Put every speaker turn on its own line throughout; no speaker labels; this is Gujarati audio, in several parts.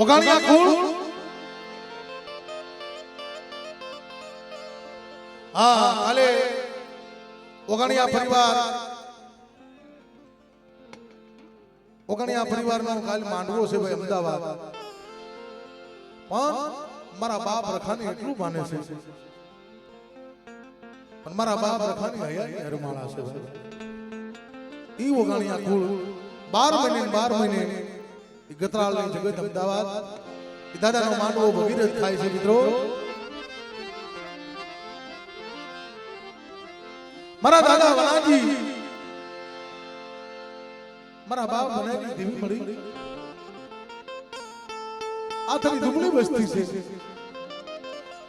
ओगालिया खून। हाँ, परिवार। ओगालिया से भाई मरा बाप रखने इतनू माने से। पर मरा बाप रखने आया यार माला से ये ओगालिया खून बार महीने बार महीने ગતરાલની જગત અમદાવાદ. દાદાનો માનવો ભગીરથ થાય છે મિત્રો. મારા દાદા વણાજી મારા બાપ મને દેવી મળી. આ તારી દુબળી વસ્તી છે.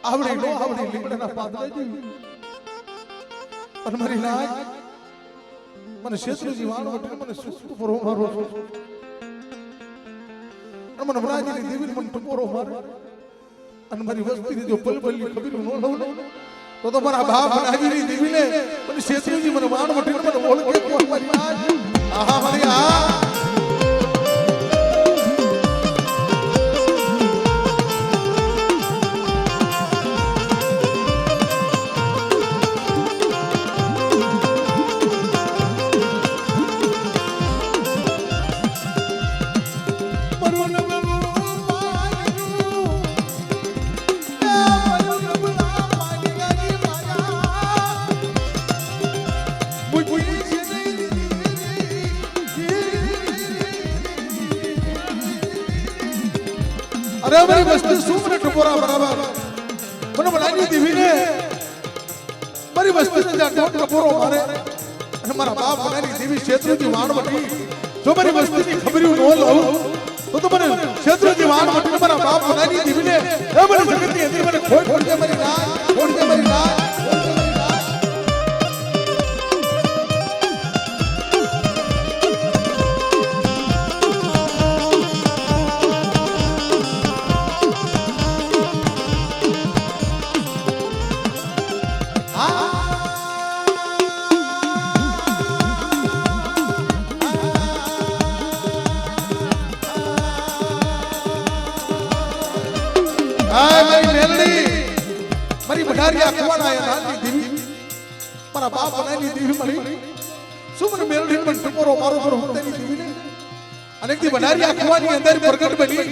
આવડી નો આવડી લીમડાના પાદરે જેવી. પણ મારી લાજ, મને શેત્રજી વાણો મને સુસ્ત પર મારો મને વરાજીની દેવીને મને ટપોરો મારે અને મારી વસ્તીની જો પલપલની ખબીર નો લઉં તો તો મારા બાપ વરાજીની દેવીને મને શેત્રુજી મને વાણ વટીને મને ઓળખે કોઈ મારી આહા મારી આ મારા બાપ બનાવી દેવી ક્ષેત્રજી વાણવટી. જો મારી વસ્તીની ખબર્યું ન લઉં, તો તો મને ક્ષેત્રજી મારા બાપ બનાવી દેવીને એ મને જગતની અંદર મને ખોટ ખોટ મારી પઢારી અખવાડા એ નાની દીવી મારા બાપ બનાવી દીવી મળી. શું મેરડી પણ ટકોરો મારો પર હું તેની દીવીને અને એકથી બનારી આખવાની અંદર પ્રગટ બની.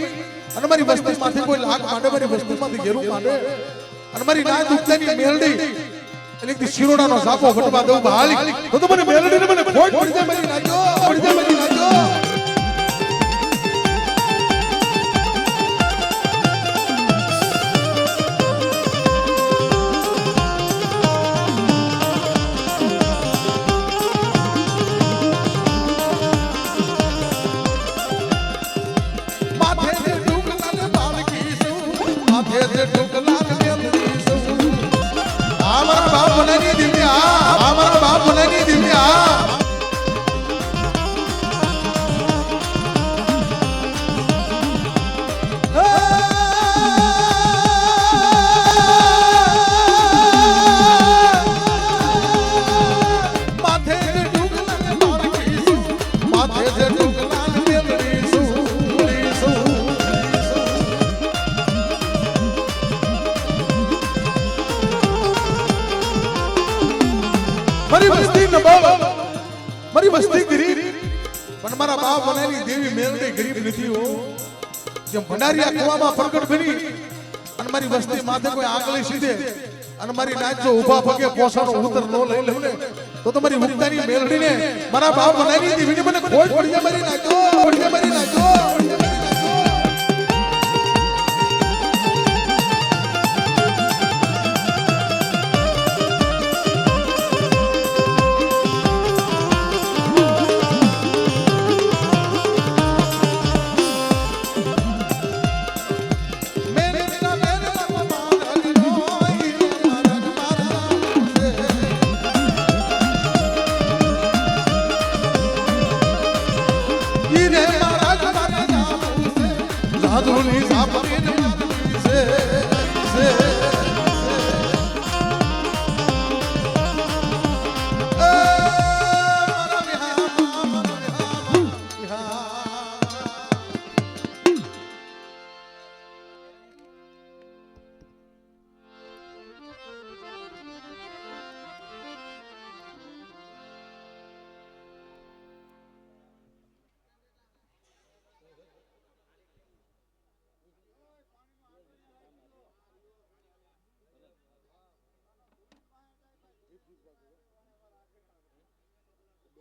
અને મારી વસ્તીમાંથી કોઈ લાખ માંડે, મારી વસ્તીમાંથી ઘેરું માંડે. અને મારી ના દુખતાની મેરડી અને એકથી શિરોડાનો સાપો ફટવા દઉં બહાલી તો તો મને મેરડીને મને ફોટ પડી જાય મારી નાજો પડી જાય મારી વસ્તી નબાવ મારી વસ્તી ગરીબ પણ મારા બાપ બનાવી દેવી મેળવી ગરીબ નથી હો જેમ ભંડારીયા કુવામાં પ્રગટ બની અને મારી વસ્તી માથે કોઈ આંગળી સીધે અને મારી નાચ જો ઊભા પગે પોસાનો ઉતર નો લઈ લઉં ને તો તમારી મુક્તાની મેળવીને મારા બાપ બનાવી દેવીને મને ખોટ પડી જાય મારી નાચો પડી જાય મારી નાચો
સાંભળ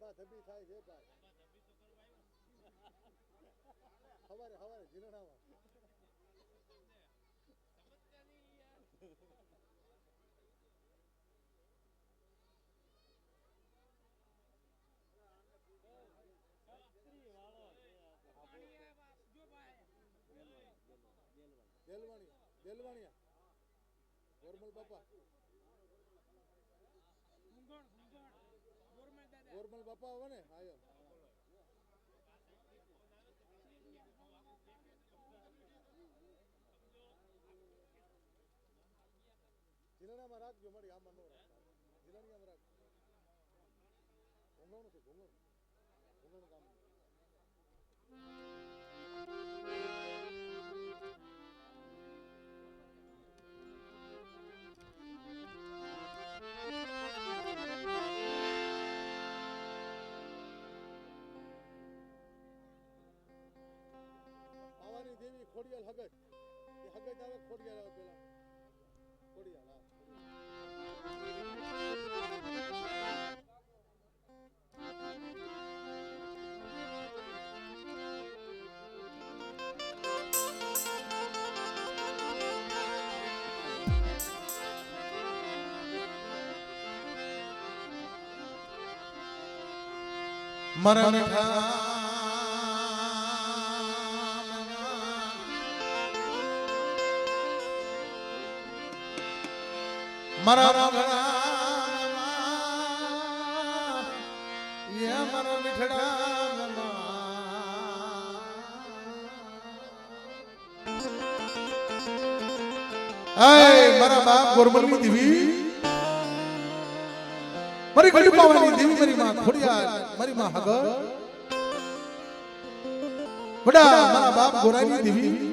ધબા ધબી થાય છે ભાઈ હવારે હવારે જીરણામાં દેલવાણી દેલવાણીયા ગોરમલ બાપા બાપા આવે ને? આયો જીલણામાં રાખજો મળી આમાં નો રાખતા. આમ રાખજો. ઘોંઘાણું છે ઘોંઘાણું ઘોંઘાણું કામ દેવી ખોડિયાલ હગત એ હગત આવે ખોડિયાલ આવે
મારા મીઠા મારા રંગના યા મારા મીઠડા આય મારા બાપ ગોરમલની દેવી મારી ગળી પાવાની દેવી મારી માં ખોડિયાર મારી માં હગર બડા મારા બાપ ગોરાની દેવી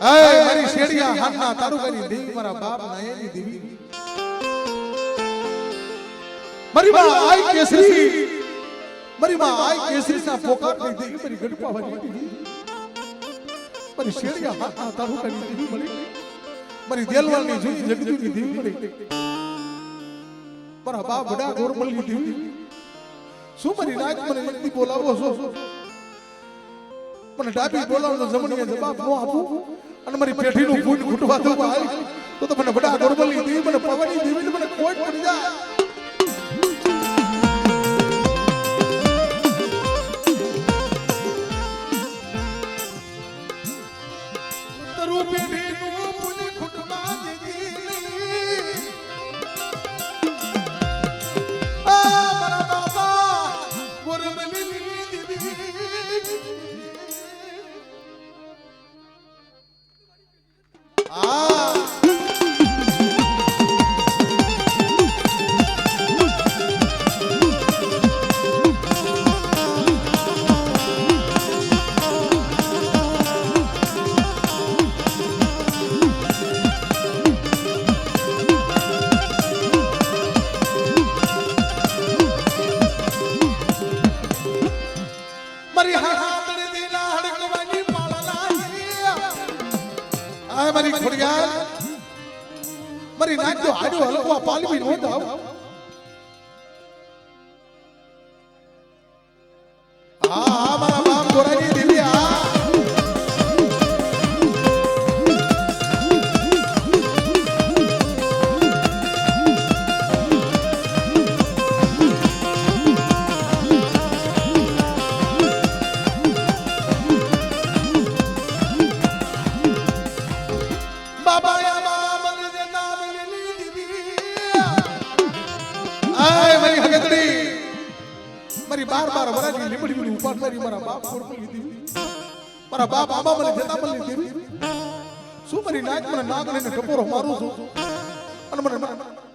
આય મારી શેડિયા હાથના તારુકાની દેવી મારા બાપ નાયની દેવી મારી માં આઈ કેસરી મારી માં આઈ કેસરી ના પોકારની દેવી મારી ગળી પાવાની દેવી મારી શેડિયા હાથના તારુકાની દેવી મળી મારી દેલવાલની જૂની જગજૂની દેવી મળી મારા બાપ બડા ગોરમલની દેવી શું મારી નાચ મને નથી બોલાવો છો મને ડાબી બોલાવો તો જમણીએ જવાબ નો આપું. અને મારી પેઢીનું ફૂટ ઘૂંટવા દઉં તો મને બડા ગરબલી દેવી, મને પવનની દેવી મને કોઈ પડી જાય. આ મારા બાપ ગોરાની અને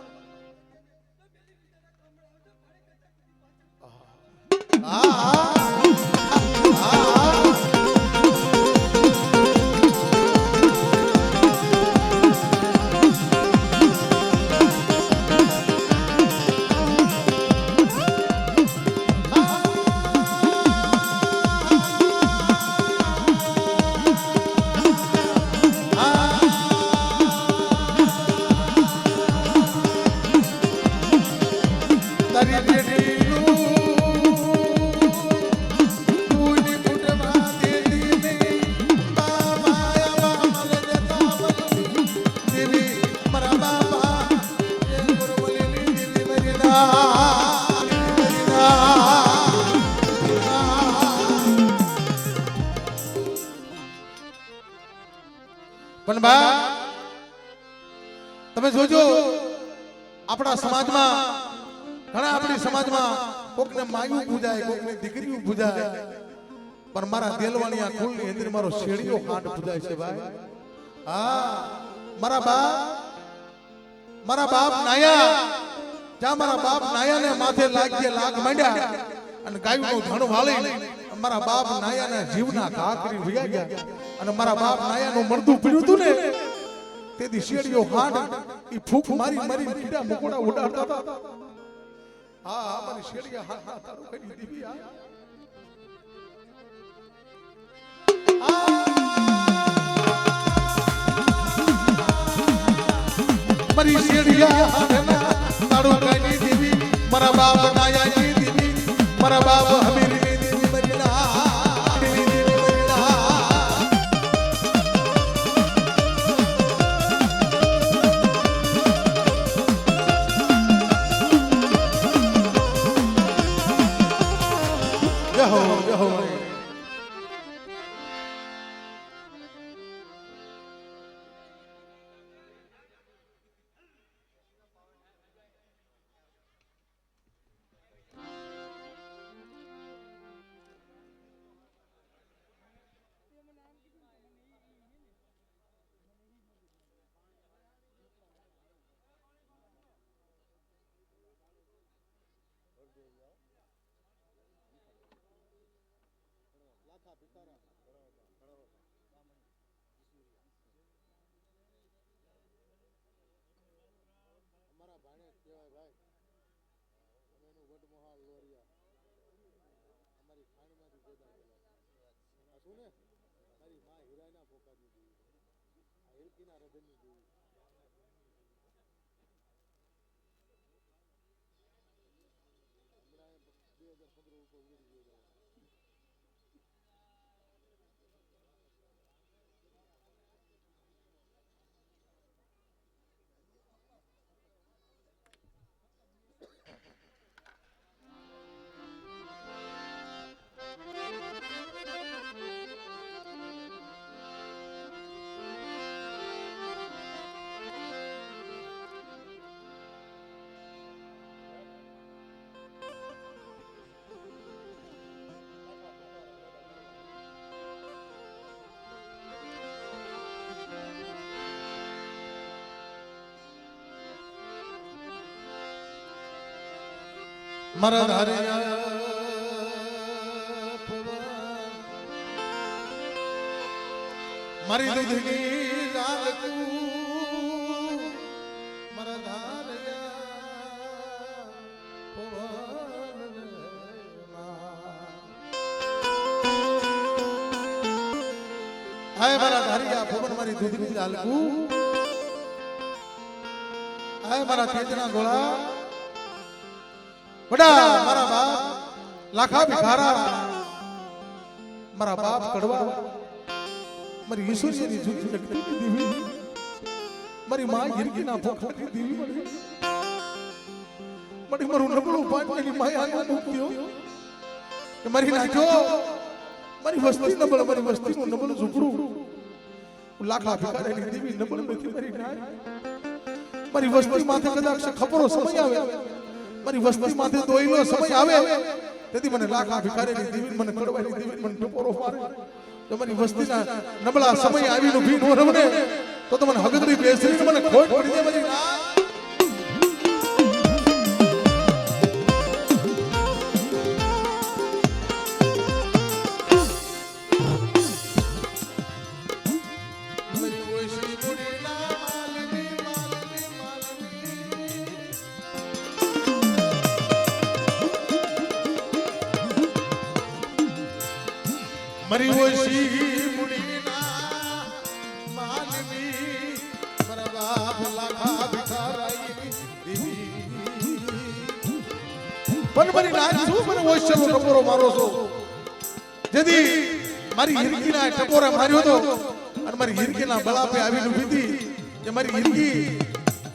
કોકને માયું પૂજાય કોકને દીકરીઓ પૂજાય પણ મારા દેલવાણીયા કુલની અંદર મારો શેડીઓ હાટ પૂજાય છે ભાઈ. હા, મારા બાપ મારા બાપ નાયા. જ્યાં મારા બાપ નાયાને માથે લાગીએ લાગ માંડ્યા અને ગાયનું ધણ વાળી, મારા બાપ નાયાના જીવના ઘા કરી ભૂયા ગયા. અને મારા બાપ નાયાનું મરદું પીડ્યું હતું ને, તેથી શેડીઓ હાટ એ ફૂક મારી મારી કીડા મકોડા ઉડાડતા હતા. હા હા મારી શેડીયા હા હા તારું કરી દીધી આ મારી શેડીયા હાથના તારું કરી દીધી મારા બાપ નાયાની દીધી મારા બાપ હમીરની
અમારા ભાણે કહેવાય ભાઈ. અમે એનું વડમહાલ લોરિયા. અમારી ખાણીમાંથી પેદા થયેલા આ શું ને? મારી માં હીરાના પોકારની દેવી આ હિરકીના રધનની દેવી.
મારા ધારે મારી દૂધની લાલકું મારા ધારયા પવન હાય મારા ધારિયા પવન મારી દૂધની લાલકું. હાય મારા તેજના ગોળા. વડા, મારા બાપ, લાખા ભિખારા, મારા બાપ કડવા, મારી ઈશ્વરીની જુદી જગતીની દેવી, મારી માં હિરકીના પોખરની દેવી મળી મળી મારું નબળું પાટલી માયા મૂક્યો. કે મારી નાખ્યો મારી વસ્તી નબળ, મારી વસ્તીનું નબળું ઝૂપડું. લાખા ભિખારાની દેવી નબળ નથી મારી નાય. મારી વસ્તી માથે કદાચ ખબરો સમય આવે. મારી વસ્તી તો દોઈલો સમય આવે. તેથી મને લાખા ભિખારીની દીવી, મને કડવાની દીવી, મને ટપોરો મારે. તો મારી વસ્તીના નબળા સમય આવીનો ભી નો રમણે તો તમને હગદરી બેસરીને મને ખોટ પડી દે મારી ના. મારા લાખા ભિખારાઈ પણ મારી છો જેથી મારી હિરકીના ટપોરે માર્યો તો અને મારી હિરકીના બળાપે આવીને ઊભી કે મારી હિરકી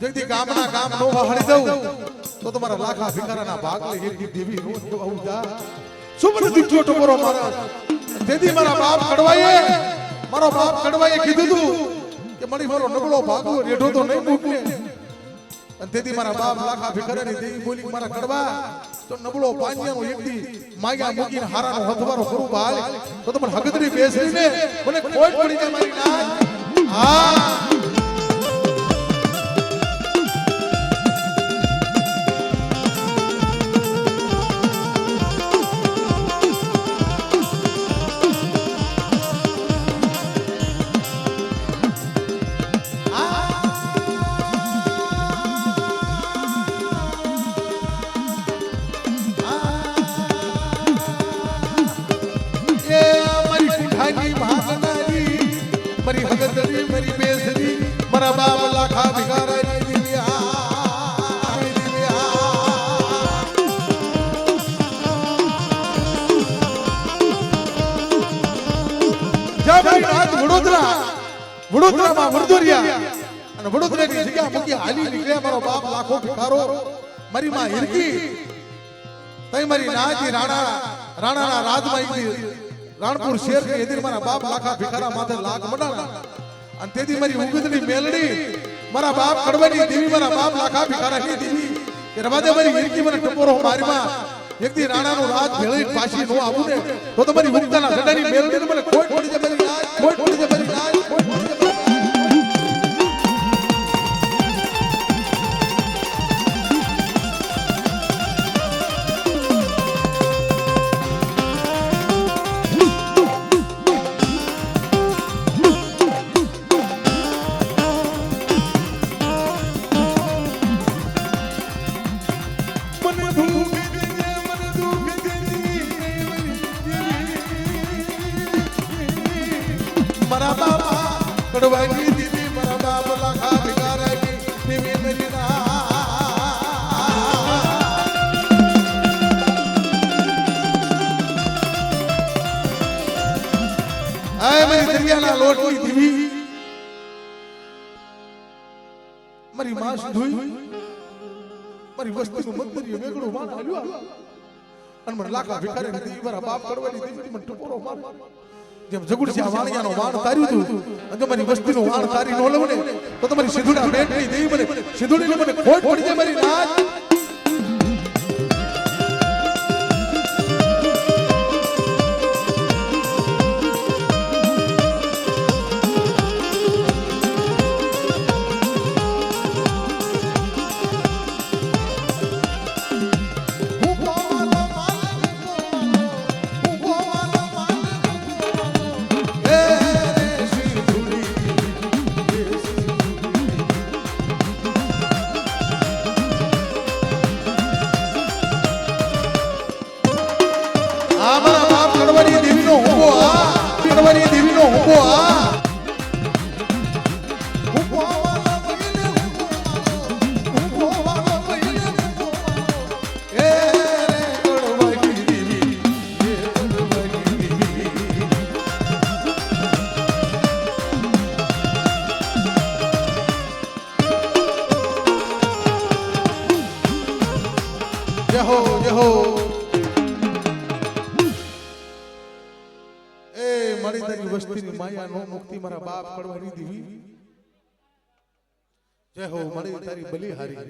જેથી ગામના ગામ નો તો તમારા લાખા ભિખારાના ભાગલે હિરકી દેવી નો આવું શું મને દીઠો ટપોરો મારા તેથી મારા બાપ કડવાઈએ, મારો બાપ કડવાઈએ કીધું તું કે મળી મારો નબળો ભાગો રેઢો તો નહીં મોકલે અને તેથી મારા બાપ લાખા ભિખારાની દેવી બોલી મારા કડવા, તો નબળો પાન્યાનો એકદી માગ્યા મૂકીને હારાનો હથવારો કરું ભાલ તો તમને હગદરી બેસીને મને કોઈ પડી જાય મારી નાચ હા. બાપ લાખો મારી માં હિરકી. તઈ મારી નાજી રાણા. રાણાના રાજમાં રાણપુર શેર કે એદી મારા બાપ લાખા ભિખારા માથે લાખ મડાણા અને તેથી મારી ઉગતની મેલડી. મારા બાપ કડવાની દેવી મારા બાપ લાખા ભિખારા ની દેવી કે રવાદે મારી હિરકી મને ટપોરો મારીમાં. એકદી રાણાનું રાજ ભેળી પાછી નો આવું ને તો તમારી મુક્તાના જડાની મેલડી મને કોઈ પડી જાય દેજે મને લાખા ભિખારી દીધી મારા બાપ કડવાની દીધી મને ટપોરો માર. જેમ જગુડસિયા વાણિયાનો વાણ તાર્યું હતું અને જો મારી વસ્તીનું વાણ તારી નો લઉં ને તો તમારી સિંધુડા બેટની દેવી મને સિંધુડીને મને ખોટ પડી જાય મારી નાચ કડવાની દેવીનો હુંબો આ જય હો મારી તારી બલિહારી.